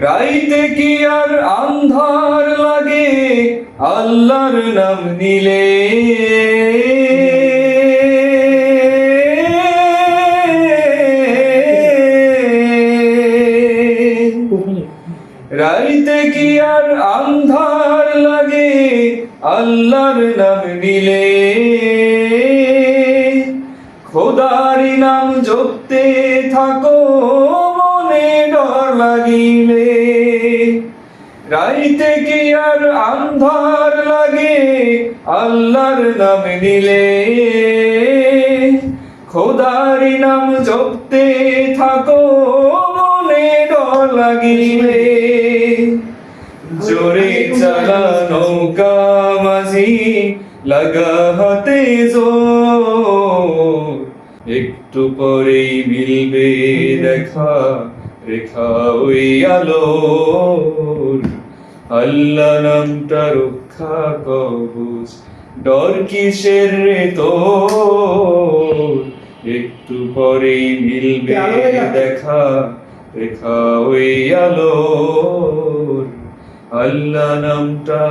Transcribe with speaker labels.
Speaker 1: রাইতে কি আর আন্ধার লাগে? আল্লাহর নাম নিলে। রাইতে কি আর আন্ধার লাগে? আল্লাহর নাম নিলে। খোদারি নাম জপতে থাকো। লাগিলে। রাইতে কি আর আন্ধার লাগে? আল্লাহর নাম নিলে। খোদারি নাম জপতে থাকো, মনে লাগিলে। জোরে চালা নৌকা মাঝি, লাগা হাতে জোর। একটু পরেই মিলবে দেখা। রেখা ওই আলোর। আল্লাহ নামটা রক্ষা কবচ। ডর কিসের রে তোর? একটু পরেই মিলবে দেখা। রেখা ওই আলোর। আল্লাহ নামটা